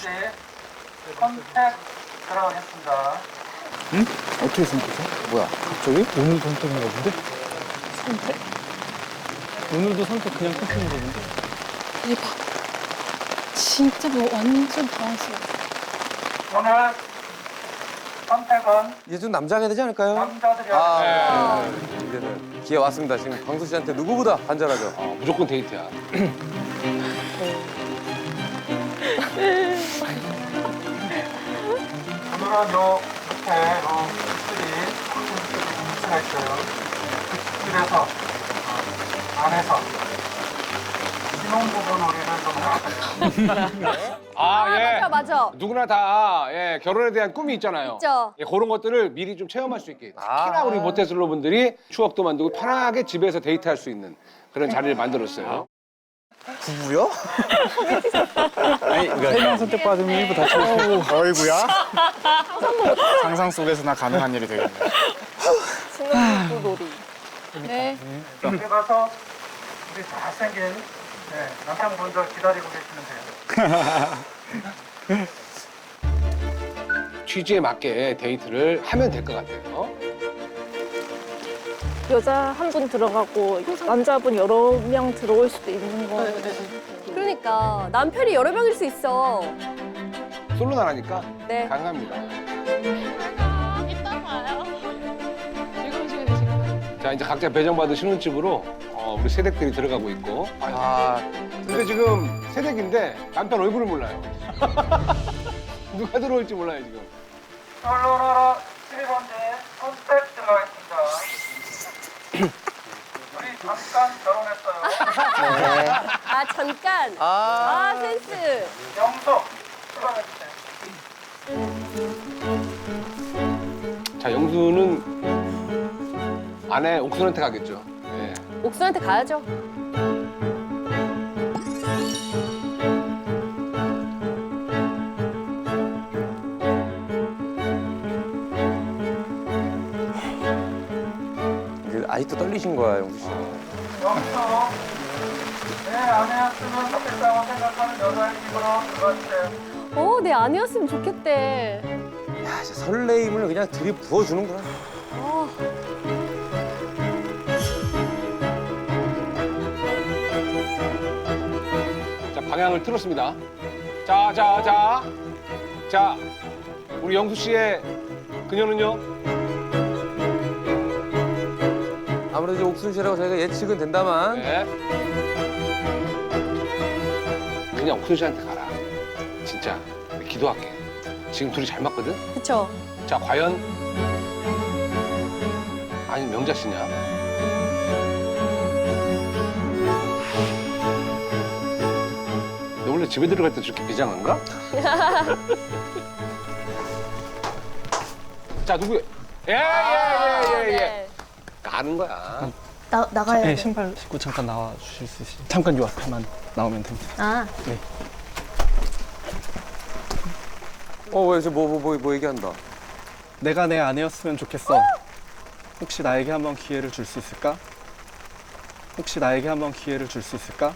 번째 컨택 들어가겠습니다. 어떻게 선택해? 뭐야? 갑자기? 오늘 선택인가 본데? 선택? 오늘도 선택 그냥 선택인가 본데? 대박. 진짜 뭐 완전 당황스러워. 오늘 선택은 이제 좀 남자가 되지 않을까요? 남자들이 아, 하겠습니다. 네. 이제는 기회 왔습니다. 지금 광수 씨한테 누구보다 간절하죠. 어, 무조건 데이트야. 요 밑에 요 습들이 습들이 가 있어요. 그 습들에서 어, 안에서 신혼부부 놀이를 좀 해볼게요. 아, 예. 맞아 맞아. 누구나 다 예, 결혼에 대한 꿈이 있잖아요. 있죠. 예, 그런 것들을 미리 좀 체험할 수 있게. 아. 특히나 우리 모태솔로 분들이 추억도 만들고 편하게 집에서 데이트할 수 있는 그런 자리를 만들었어요. 부부요? 아니, 그러니까 세명 선택 받으면 일부 다 채우고. 어이구야. 상상 속에서나 가능한 일이 되겠네. 네. 여기 가서 우리 잘생긴 네, 남편분들 기다리고 계시면 돼요. 취지에 맞게 데이트를 하면 될 것 같아요. 여자 한 분 들어가고 남자분 여러 명 들어올 수도 있는 거. 그러니까 남편이 여러 명일 수 있어. 솔로 나라니까 네. 가능합니다. 이따 봐요. 즐거운 시간 되시길 자, 이제 각자 배정받은 신혼집으로 어, 우리 세댁들이 들어가고 있고. 아, 근데 지금 세댁인데 남편 얼굴을 몰라요. 누가 들어올지 몰라요, 지금. 솔로나라 7번째 컨택 들어가겠습니다. 우리 잠깐 결혼했어요. 아 잠깐. 아, 아 센스. 영석 출발해주세요. 자, 영수는 아내 옥순한테 가겠죠. 예. 옥수한테 가야죠. 아직도 떨리신 거야, 영수 씨. 영석 내 아내였으면 좋겠다고 생각하는 여자의 입으로 들어가주세요. 어, 내 아니었으면 좋겠대. 야, 진짜 설레임을 그냥 들이 부어주는구나. 어, 자, 방향을 틀었습니다. 자, 자, 자. 자, 우리 영수 씨의 그녀는요? 아무래도 이제 옥순 씨라고 저희가 예측은 된다만. 네. 그냥 옥순 씨한테 가라. 진짜. 기도할게. 지금 둘이 잘 맞거든? 그쵸. 자, 과연. 아니, 명자 씨냐? 너 원래 집에 들어갈 때 저렇게 비장한가? 자, 누구야? 예, 예, 예, 예, 예. 네. 아는 거야. 나 나가야 네, 돼. 신발 신고 잠깐 나와 주실 수 있으세요? 잠깐 요 앞에만 나오면 됩니다. 아 어, 왜, 저 뭐, 뭐, 뭐, 뭐 얘기한다. 내가 내 아내였으면 좋겠어. 혹시 나에게 한번 기회를 줄 수 있을까? 혹시 나에게 한번 기회를 줄 수 있을까?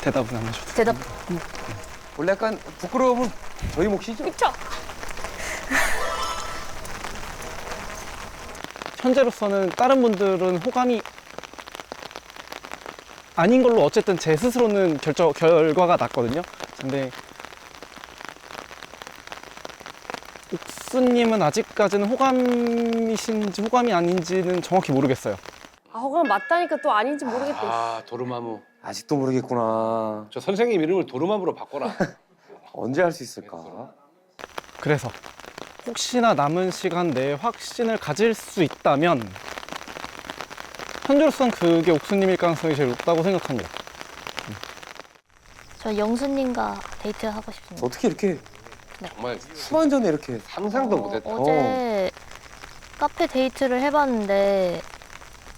대답은 안 해줘도 돼. 대답. 원래 약간 부끄러움은 저희 몫이죠. 그쵸. 현재로서는 다른 분들은 호감이 아닌 걸로 어쨌든 제 스스로는 결정 결과가 났거든요. 근데 옥수님은 아직까지는 호감이신지 호감이 아닌지는 정확히 모르겠어요. 아, 호감 맞다니까 또 아닌지 모르겠대. 아, 도르마무. 아직도 모르겠구나. 저 선생님 이름을 도르마무로 바꿔라. 언제 할 수 있을까? 그래서 혹시나 남은 시간 내에 확신을 가질 수 있다면 현재로서는 그게 옥수님일 가능성이 제일 높다고 생각합니다. 저 영수님과 데이트 하고 싶습니다. 어떻게 이렇게 정말 수만 전에 이렇게 상상도 못했다. 어제 카페 데이트를 해봤는데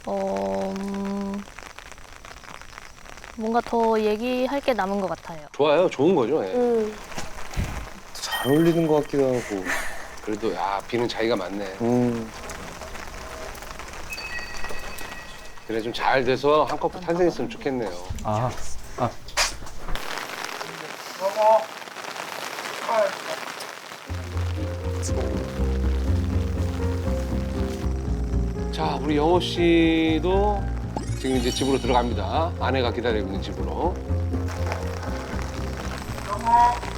어, 음, 뭔가 더 얘기할 게 남은 것 같아요. 좋아요. 좋은 거죠. 예. 음. 잘 어울리는 것 같기도 하고. 그래도 야 비는 자기가 맞네. 음. 그래 좀 잘 돼서 한 커플 탄생했으면 좋겠네요. 아, 아. 자, 우리 영호 씨도 지금 이제 집으로 들어갑니다. 아내가 기다리고 있는 집으로. 넘어.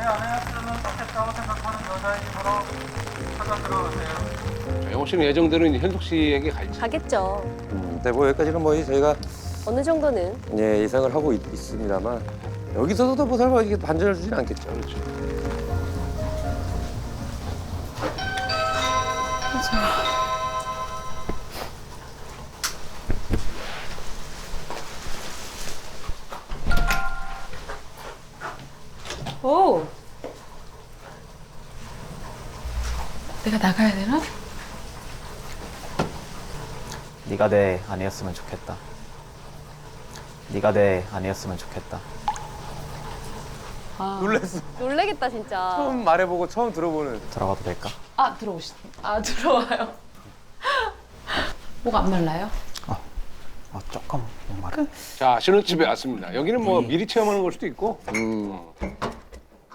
내 아내였으면 좋겠다고 생각하는 여자이므로 찾아 들어오세요. 자, 영호 씨는 예정대로 현숙 씨에게 갈지. 가겠죠. 음, 네, 뭐 여기까지는 뭐 저희가 어느 정도는. 예, 예상을 하고 있, 습니다만 여기서도 뭐 설마 이게 반전을 주진 않겠죠. 그렇죠. 오. 내가 나가야 되나? 네가 내 아내였으면 좋겠다. 네가 내 아내였으면 좋겠다. 아, 놀랬어. 놀래겠다 진짜. 처음 말해보고 처음 들어보는. 들어가도 될까? 아 들어오시. 아 들어와요. 뭐가 안 말라요? 아 조금 목마르. 자, 신혼집에 왔습니다. 여기는 뭐 미리 체험하는 걸 수도 있고. 음.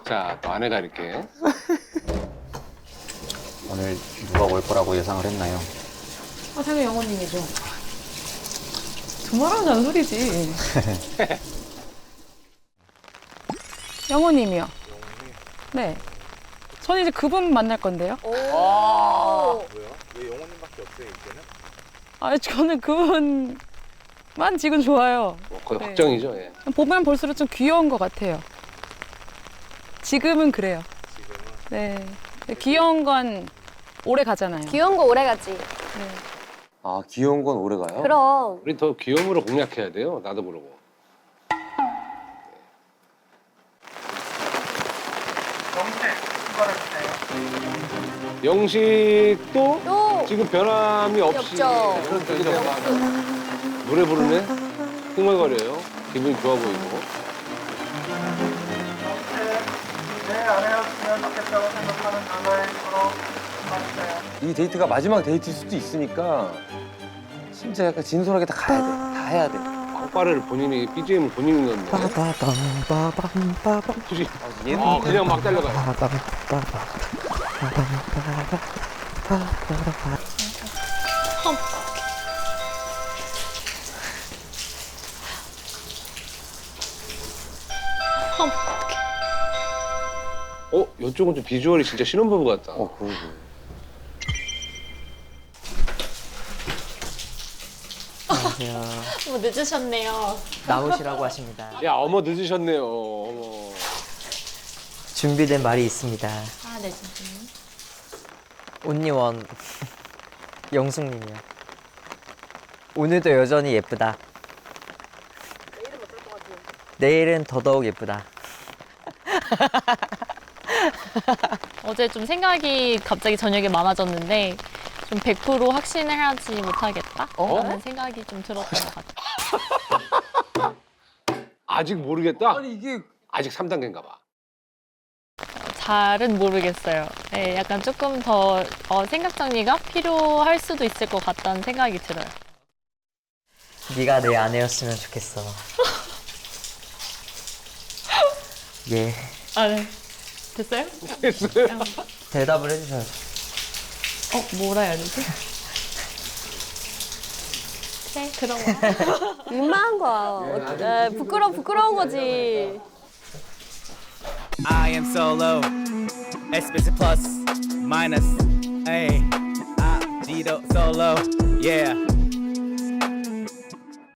자, 또 아내가 이렇게. 오늘 누가 올 거라고 예상을 했나요? 아 당연히 영호님이죠. 두말하는 잔소리지. 영호님이요. 네. 저는 이제 그분 만날 건데요. 오. 왜 영호님밖에 없어요 이제는? 아 저는 그분만 지금 좋아요. 뭐 거의 네. 확정이죠. 예. 보면 볼수록 좀 귀여운 것 같아요. 지금은 그래요. 네. 근데 귀여운 건 오래 가잖아요. 귀여운 거 오래 가지. 아, 귀여운 건 오래 가요? 그럼. 우리 더 귀여움으로 공략해야 돼요. 나도 모르고. 영식. 영식도 또. 지금 변함이 없이 없죠. 되게 막 노래 부르네. 흥얼거려요. 기분이 좋아 보이고. 내 아내였으면 좋겠다고 생각하는 여자이므로 맞세요. 이 데이트가 마지막 데이트일 수도 있으니까 진짜 약간 진솔하게 다 가야 돼. 다 해야 돼. 콧바를 본인이 BGM을 본인이 넣는데. 굳이 얘는 어, 그냥 막 달려가요. 어, 이쪽은 좀 비주얼이 진짜 신혼부부 같다. 어, 그러게. 뭐 늦으셨네요. 나오시라고 하십니다. 야, 어머 늦으셨네요. 어머. 준비된 말이 있습니다. 아, 네, 진짜. 온니원 영숙님이요. 오늘도 여전히 예쁘다. 내일은 더더욱 예쁘다. 어제 좀 생각이 갑자기 저녁에 많아졌는데 좀 100% 확신을 하지 못하겠다? 어? 라는 생각이 좀 들었던 것 같아요. 아직 모르겠다? 아니 이게 아직 3단계인가 봐. 잘은 모르겠어요. 네, 약간 조금 더 어, 생각 정리가 필요할 수도 있을 것 같다는 생각이 들어요. 네가 내 아내였으면 좋겠어. 예. 아, 네. 됐어요? 됐어요? 대답을 해주셔야죠. 어, 뭐라 해야 되지? 네, 그런 거. 민망한 거야. 어, 에, 부끄러 부끄러운 거지. I am solo. Explicit plus minus. Hey, I Dito solo. Yeah.